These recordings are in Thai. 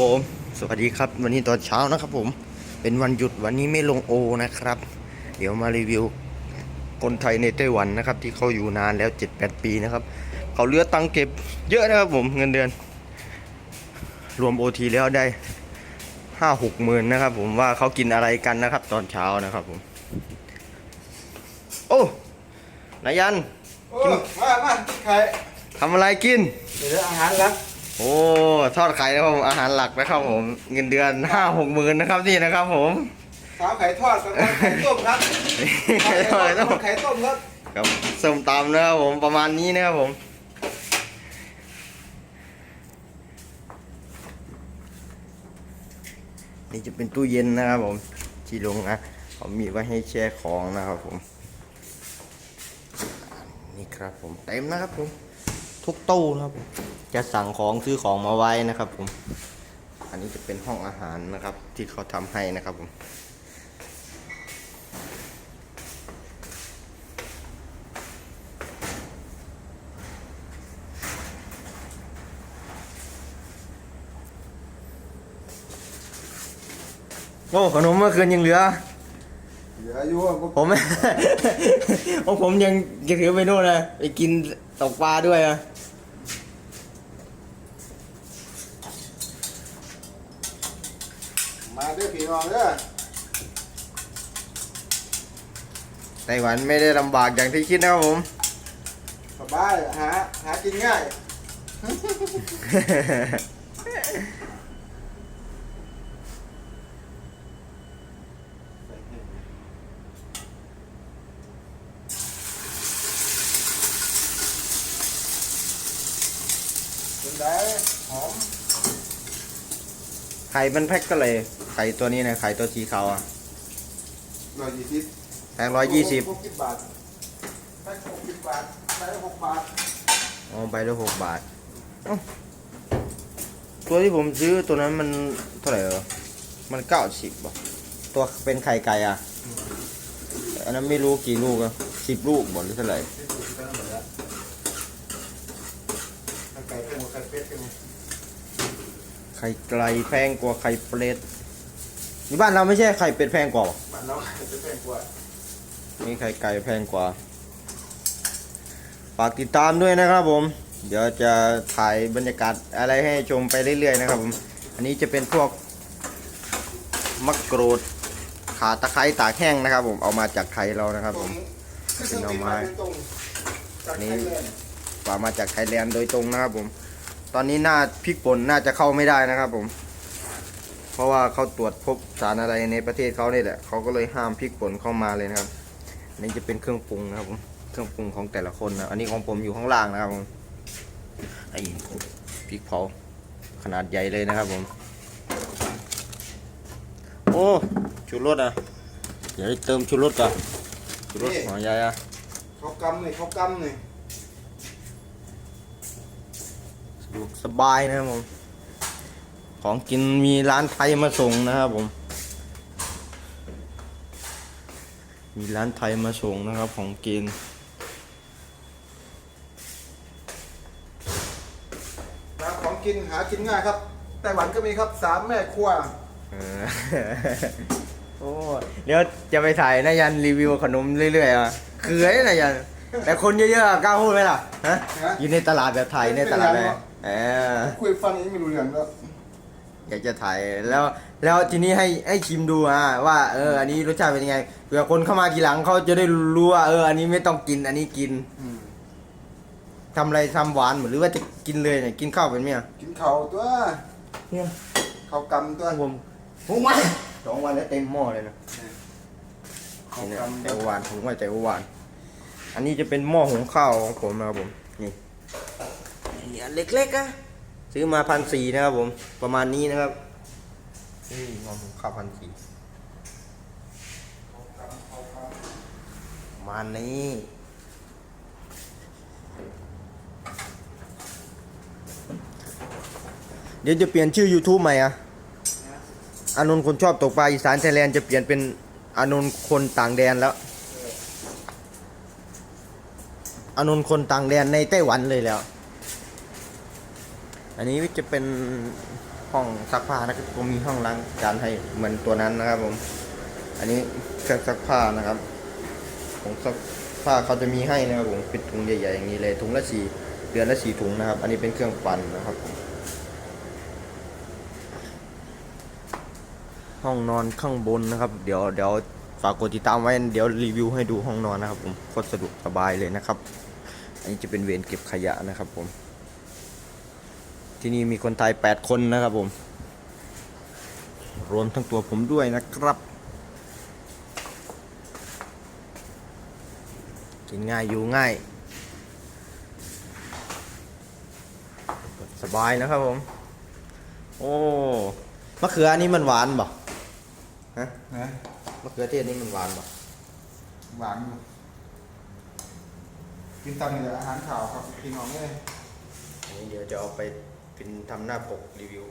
ผมสวัสดีครับ วันนี้ตอนเช้านะครับผมเป็นวันหยุดวันนี้ไม่ลงโอนะครับ เดี๋ยวมารีวิวคนไทยในไต้หวันนะครับ ที่เขาอยู่นานแล้ว 7-8 ปีนะครับ เขาเหลือตังค์เก็บเยอะนะครับผมเงินเดือน รวมโอทีแล้วได้ห้าหกหมื่นนะครับ ผมว่าเขากินอะไรกันนะครับ ตอนเช้านะครับผม โอ้นายัน โอ้มามาไข่ทำอะไรกิน เดี๋ยวอาหารแล้ว โอ้ทอดไข่นะครับผมอาหารหลักนะครับผมเงินเดือนห้าหกหมื่นนะครับนี่นะครับผมสาวไข่ทอดกับไข่ต้มครับไข่ทอดต้องไข่ต้มครับกับส้มตำนะครับผมประมาณนี้นะครับผมนี่จะเป็นตู้เย็นนะครับผมที่ลงนะเขามีไว้ให้แช่ของนะครับผมนี่ครับผมเต็มนะครับผม ทุกตู้นะครับ จะสั่งของซื้อของมาไว้นะครับผม อันนี้จะเป็นห้องอาหารนะครับ ที่เขาทำให้นะครับผมโอ้ขนมเมื่อคืนยังเหลือ ลืออยู่ว่าผมโอ้ผมยังจะถือไปนู่นนะไปกินตกปลาด้วยอะมาเด้อพี่น้องเด้อไต้หวันไม่ได้ลำบากอย่างที่คิดนะครับผม สบายหาหากินง่าย ไงหอมไข่มันแพ็คก็เลยไข่ตัวนี้นะไข่ตัวสีขาวอะร้อยยี่สิบแพงร้อยยี่สิบหกสิบบาทได้หกสิบบาทได้หกบาทอ๋อใบละหกบาทเอ้าตัวที่ผมซื้อตัวนั้นมันเท่าไหร่เหรอมันเก้าสิบบ่ตัวเป็นไข่ไก่อะอันนั้นไม่รู้กี่ลูกอะสิบลูกบ่หรือเท่าไหร่ ที่ดูกันหมดแล้วไก่เป็นหมดไก่เป็ดเป็นหมด ไข่ไก่แพงกว่าไข่เป็ดนี่บ้านเราไม่ใช่ไข่เป็ดแพงกว่าหรอบ้านเราไก่เป็ดแพงกว่านี่ไข่ไก่แพงกว่าฝากติดตามด้วยนะครับผม เดี๋ยวจะถ่ายบรรยากาศอะไรให้ชมไปเรื่อยๆนะครับผมอันนี้จะเป็นพวกมะกรูดขาตะไคร้ตากแห้งนะครับ ผมเอามาจากไทยเรานะครับ ผมเป็นหน่อไม้นี่ฝามาจากไทยแลนด์โดยตรงนะครับผม ตอนนี้หน้าพริกป่นน่าจะเข้าไม่ได้นะครับผม เพราะว่าเขาตรวจพบสารอะไรในประเทศเขานี่แหละเขาก็เลยห้ามพริกป่นเข้ามาเลยนะครับอันนี้จะเป็นเครื่องปรุงนะครับผมเครื่องปรุงของแต่ละคนนะอันนี้ของผมอยู่ข้างล่างนะครับผมไอ้พริกเผาขนาดใหญ่เลยนะครับผมโอ้ชูรสอะเดี๋ยวเติมชูรสก่อนชูรสหัวใหญ่อะเขากำนี่เขากำนี่สะดวก สบายนะครับผม ของกินมีร้านไทยมาส่งนะครับผม มีร้านไทยมาส่งนะครับของกินร้านของกินหากินง่ายครับไต้หวันก็มีครับสามแม่ครัว เออ โอ้เดี๋ยวจะไปถ่ายนายันรีวิวขนมเรื่อยๆอะคือไอ้นายัน แต่คนเยอะๆอะกล้าพูดไหมล่ะฮะฮะ อยู่ในตลาดแบบไทยในตลาดแบบ เออคุยฟังนี้ไม่รู้เรื่องแล้วอยากจะถ่ายแล้ว แล้วทีนี้ให้ให้ชิมดูอะว่า เออ อันนี้รสชาติเป็นยังไงเผื่อคนเข้ามาทีหลังเขาจะได้รู้ว่าเออ อันนี้ไม่ต้องกิน อันนี้กินอืมทำอะไรทำหวานหรือว่าจะกินเลยเนี่ยกินข้าวเป็นไหมอะกินข้าวตัวเนี่ยข้าวกำตัวผมผมวันสองวันแล้วเต็มหม้อเลยนะข้าวนี่เนี่ยกำแต่หวานผมว่าแต่หวาน อันนี้จะเป็นหม้อหุงข้าวของผมนะครับผม นี่นี่อันเล็กๆอะซื้อมาพันสี่นะครับผม ประมาณนี้นะครับ นี่หม้อหุงข้าวพันสี่ประมาณนี้เดี๋ยวจะเปลี่ยนชื่อ YouTube ใหม่อะอานนท์คนชอบตกปลาอีสานไทยแลนด์จะเปลี่ยนเป็นอานนท์คนต่างแดนแล้วอานนท์คนต่างแดนในไต้หวันเลยแล้ว อันนี้จะเป็นห้องซักผ้านะครับก็มีห้องล้างจานให้เหมือนตัวนั้นนะครับผม อันนี้เครื่องซักผ้านะครับของซักผ้าเขาจะมีให้นะครับผมเป็นถุงใหญ่ๆอย่างนี้เลยถุงละสี่เดือนละสี่ถุงนะครับ อันนี้เป็นเครื่องปั่นนะครับผมห้องนอนข้างบนนะครับ เดี๋ยวเดี๋ยวฝากกดติดตามไว้เดี๋ยวรีวิวให้ดูห้องนอนนะครับผมโคตรสะดวกสบายเลยนะครับ อันนี้จะเป็นเวรเก็บขยะนะครับผม ที่นี่มีคนไทย 8 คนนะครับผม รวมทั้งตัวผมด้วยนะครับ กินง่ายอยู่ง่าย สบายนะครับผม โอ้มะเขืออันนี้มันหวานบ่ฮะนะมะเขือเทศนี่มันหวานบ่หวานอยู่กินตามเหนืออาหารข่าวครับพี่น้องเลย อันนี้เดี๋ยวจะเอาไป เป็นทำหน้าปกรีวิว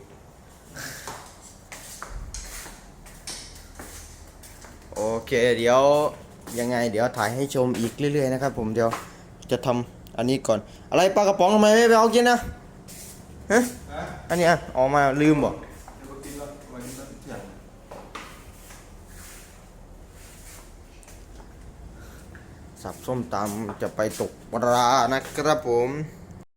โอเค เดี๋ยวยังไง เดี๋ยวถ่ายให้ชมอีกเรื่อยๆนะครับผมเดี๋ยวจะทำอันนี้ก่อน อะไรปลากระป๋องทำไมไม่ไปเอากินนะฮะนะอันนี้อะออกมาลืมบ่เดี๋ยวกินแล้ววันนี้เที่ยงสับส้มตำจะไปตกปลานะครับผม